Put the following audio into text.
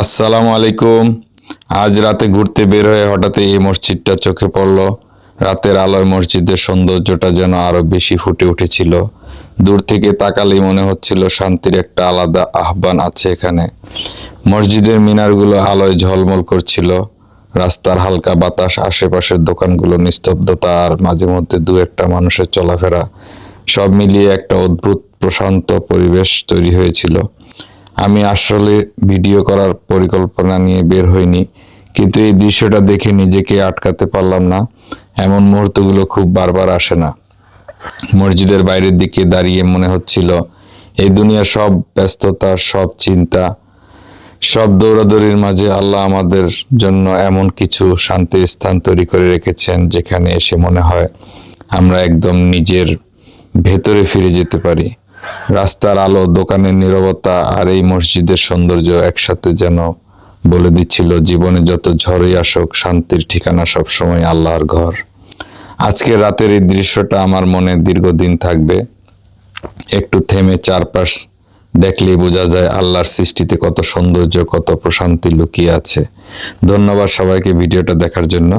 আসসালামু আলাইকুম। আজ রাতে ঘুরতে বের হয়ে হঠাৎ এই মসজিদটা চোখে পড়ল। রাতের আলোয় মসজিদের সৌন্দর্যটা যেন আরও বেশি ফুটে উঠেছিল। দূর থেকে তাকালেই মনে হচ্ছিল শান্তির একটা আলাদা আহ্বান আছে এখানে। মসজিদের মিনারগুলো আলোয় ঝলমল করছিল। রাস্তার হালকা বাতাস, আশেপাশের দোকানগুলো নিস্তব্ধতা আর মাঝে মধ্যে দু একটা মানুষের চলাফেরা সব মিলিয়ে একটা অদ্ভুত প্রশান্ত পরিবেশ তৈরি হয়েছিল। আমি আসলে ভিডিও করার পরিকল্পনা নিয়ে বের হইনি, কিন্তু এই দৃশ্যটা দেখে নিজেকে আটকাতে পারলাম না। এমন মুহূর্তগুলো খুব বারবার আসে না। মসজিদের বাইরের দিকে দাঁড়িয়ে মনে হচ্ছিল, এই দুনিয়ার সব ব্যস্ততা, সব চিন্তা, সব দৌড়াদৌড়ির মাঝে আল্লাহ আমাদের জন্য এমন কিছু শান্তির স্থান তৈরি করে রেখেছেন যেখানে এসে মনে হয় আমরা একদম নিজের ভেতরে ফিরে যেতে পারি। রাস্তার আলো, দোকানের নীরবতা আর এই মসজিদের সৌন্দর্য একসাথে যেন বলে দিচ্ছিল, জীবনে যত ঝড়ই আসুক, শান্তির ঠিকানা সবসময় আল্লাহর ঘর। আজকে রাতের এই দৃশ্যটা আমার মনে দীর্ঘদিন থাকবে। একটু থেমে চারপাশ দেখলেই বোঝা যায় আল্লাহর সৃষ্টিতে কত সৌন্দর্য, কত প্রশান্তি লুকিয়ে আছে। ধন্যবাদ সবাইকে ভিডিওটা দেখার জন্য।